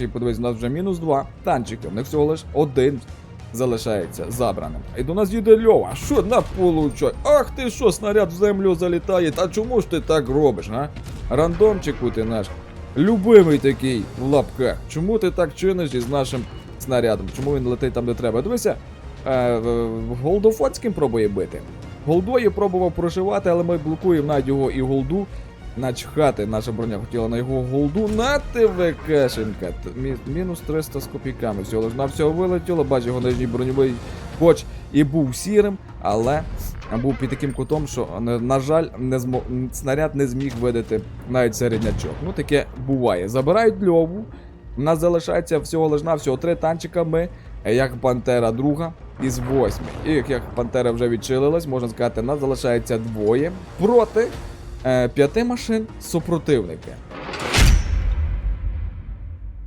І подивись, у нас вже мінус два танчики. У них всього лиш один залишається забраним. І до нас їде Льова. Що на получай? Ах ти що, снаряд в землю залітає? Та чому ж ти так робиш, а? Рандомчику ти наш. Любимий такий в лапках. Чому ти так чиниш із нашим снарядом? Чому він летить там, де треба? Дивися, е, Голдофоцьким пробує бити. Голдою пробував проживати, але ми блокуємо навіть його і голду. Начхати наша броня хотіла на його голду. На тебе кешенька. Мі- Мінус 300 з копійками. Всього лиш на всього вилетіло. Бач, його нижній броньовий хоч і був сірим, але був під таким кутом, що, на, жаль, не змо... снаряд не зміг видати навіть середнячок. Ну таке буває. Забирають льову. У нас залишається всього лиш на всього три танчика. Ми, як Пантера друга, із восьми. І як, Пантера вже відчилилась, можна сказати, нас залишається двоє проти п'яти машин супротивники.